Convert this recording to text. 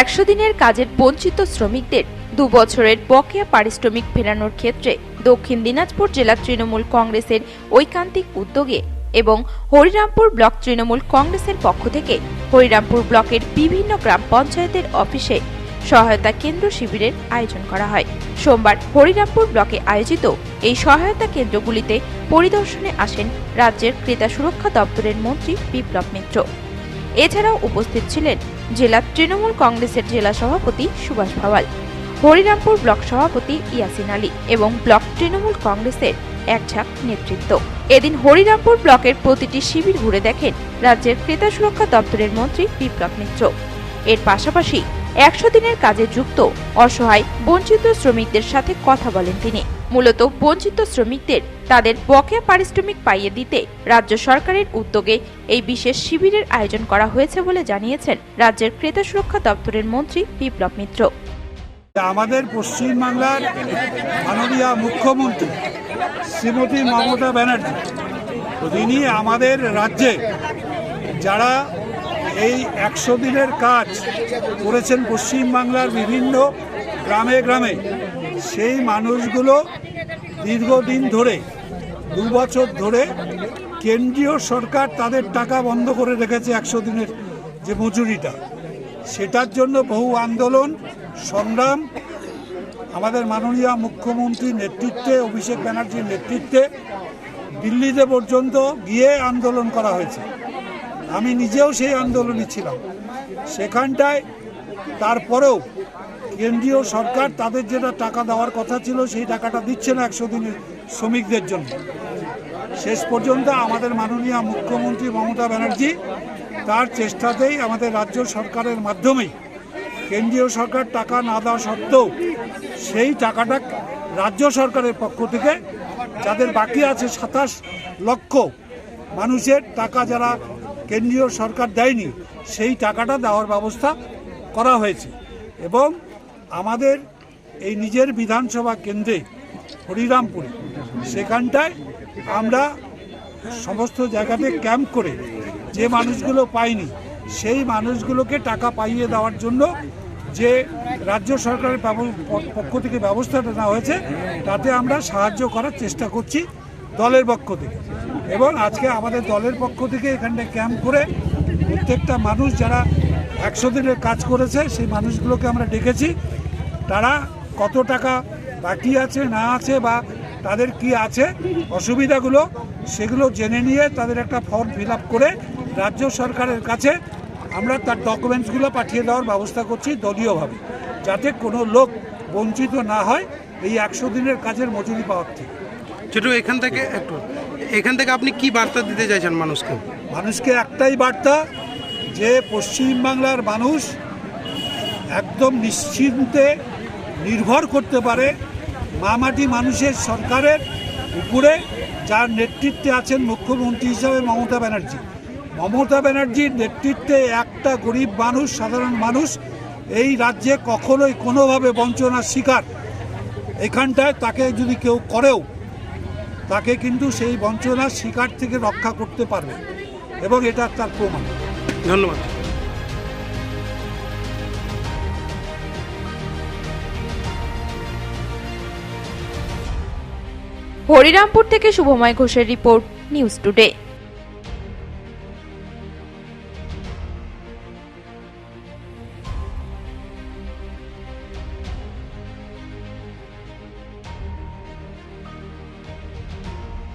একশো দিনের কাজের বঞ্চিত শ্রমিকদের দু বছরের বকেয়া পারিশ্রমিক ফেরানোর ক্ষেত্রে দক্ষিণ দিনাজপুর জেলা তৃণমূল কংগ্রেসের ঐকান্তিক উদ্যোগে এবং হরিরামপুর ব্লক তৃণমূল কংগ্রেসের পক্ষ থেকে হরিরামপুর ব্লকের বিভিন্ন গ্রাম পঞ্চায়েতের অফিসে সহায়তা কেন্দ্র শিবিরের আয়োজন করা হয়। সোমবার হরিরামপুর ব্লকে আয়োজিত এই সহায়তা কেন্দ্রগুলিতে পরিদর্শনে আসেন রাজ্যের ক্রেতা সুরক্ষা দপ্তরের মন্ত্রী বিপ্লব মিত্র। এছাড়াও উপস্থিত ছিলেন জেলা তৃণমূল কংগ্রেসের জেলা সভাপতি সুভাষ ভাওয়াল, হরিরামপুর ব্লক সভাপতি ইয়াসিন আলী এবং ব্লক তৃণমূল কংগ্রেসের এক ঝাঁক নেতৃত্ব। এদিন হরিরামপুর ব্লকের প্রতিটি শিবির ঘুরে দেখেন রাজ্যের ক্রেতা সুরক্ষা দপ্তরের মন্ত্রী বিপ্লব মিত্র। এর পাশাপাশি একশো দিনের কাজে যুক্ত অসহায়, বঞ্চিত শ্রমিকদের সাথে কথা বলেন তিনি। মূলত বঞ্চিত শ্রমিকদের তাদের বকেয়া পারিশ্রমিক পাইয়ে দিতে রাজ্য সরকারের উদ্যোগে এই বিশেষ শিবিরের আয়োজন করা হয়েছে বলে জানিয়েছেন রাজ্যের ক্রেতা সুরক্ষা দপ্তরের মন্ত্রী বিপ্লব মিত্র। আমাদের পশ্চিমবাংলার মাননীয় মুখ্যমন্ত্রী শ্রীমতী মমতা ব্যানার্জি তিনি আমাদের রাজ্যে যারা এই একশো দিনের কাজ করেছেন পশ্চিমবাংলার বিভিন্ন গ্রামে গ্রামে, সেই মানুষগুলো দীর্ঘদিন ধরে দু বছর ধরে কেন্দ্রীয় সরকার তাদের টাকা বন্ধ করে রেখেছে একশো দিনের যে মজুরিটা। সেটার জন্য বহু আন্দোলন, সংগ্রাম, আমাদের মাননীয় মুখ্যমন্ত্রীর নেতৃত্বে, অভিষেক ব্যানার্জির নেতৃত্বে দিল্লিতে পর্যন্ত গিয়ে আন্দোলন করা হয়েছে। আমি নিজেও সেই আন্দোলনে ছিলাম। সেখানটায় তারপরেও কেন্দ্রীয় সরকার তাদের যেটা টাকা দেওয়ার কথা ছিল, সেই টাকাটা দিচ্ছে না একশো দিনের শ্রমিকদের জন্য। শেষ পর্যন্ত আমাদের মাননীয় মুখ্যমন্ত্রী মমতা ব্যানার্জি তার চেষ্টাতেই আমাদের রাজ্য সরকারের মাধ্যমেই কেন্দ্রীয় সরকার টাকা না দেওয়া সত্ত্বেও সেই টাকাটা রাজ্য সরকারের পক্ষ থেকে, যাদের বাকি আছে সাতাশ লক্ষ মানুষের টাকা যারা কেন্দ্রীয় সরকার দেয়নি, সেই টাকাটা দেওয়ার ব্যবস্থা করা হয়েছে। এবং আমাদের এই নিজের বিধানসভা কেন্দ্রে হরিরামপুরে সেখানটায় আমরা সমস্ত জায়গাতে ক্যাম্প করে যে মানুষগুলো পায়নি সেই মানুষগুলোকে টাকা পাইয়ে দেওয়ার জন্য যে রাজ্য সরকারের পক্ষ থেকে ব্যবস্থাটা নেওয়া হয়েছে, তাতে আমরা সাহায্য করার চেষ্টা করছি দলের পক্ষ থেকে। এবং আজকে আমাদের দলের পক্ষ থেকে এখানটায় ক্যাম্প করে প্রত্যেকটা মানুষ যারা একশো দিনের কাজ করেছে, সেই মানুষগুলোকে আমরা ডেকেছি। তারা কত টাকা বাকি আছে, না আছে বা তাদের কি আছে অসুবিধাগুলো সেগুলো জেনে নিয়ে তাদের একটা ফর্ম ফিল আপ করে রাজ্য সরকারের কাছে আমরা তার ডকুমেন্টসগুলো পাঠিয়ে দেওয়ার ব্যবস্থা করছি দলীয়ভাবে যাতে কোনো লোক বঞ্চিত না হয় এই একশো দিনের কাজের মজুরি পাওয়ার থেকে। ছোট এখান থেকে একটু এখান থেকে আপনি কি বার্তা দিতে চাইছেন মানুষকে? মানুষকে একটাই বার্তা যে পশ্চিমবাংলার মানুষ একদম নিশ্চিন্তে নির্ভর করতে পারে মামাটি মানুষের সরকারের উপরে যার নেতৃত্বে আছেন মুখ্যমন্ত্রী হিসাবে মমতা ব্যানার্জি। মমতা ব্যানার্জির নেতৃত্বে একটা গরিব মানুষ, সাধারণ মানুষ এই রাজ্যে কখনোই কোনোভাবে বঞ্চনার শিকার। এখানটায় তাকে যদি কেউ করেও, তাকে কিন্তু সেই বঞ্চনার শিকার থেকে রক্ষা করতে পারবে এবং এটা তার প্রমাণ। ধন্যবাদ। হরিরামপুর থেকে শুভময় ঘোষের রিপোর্ট নিউজ টুডে।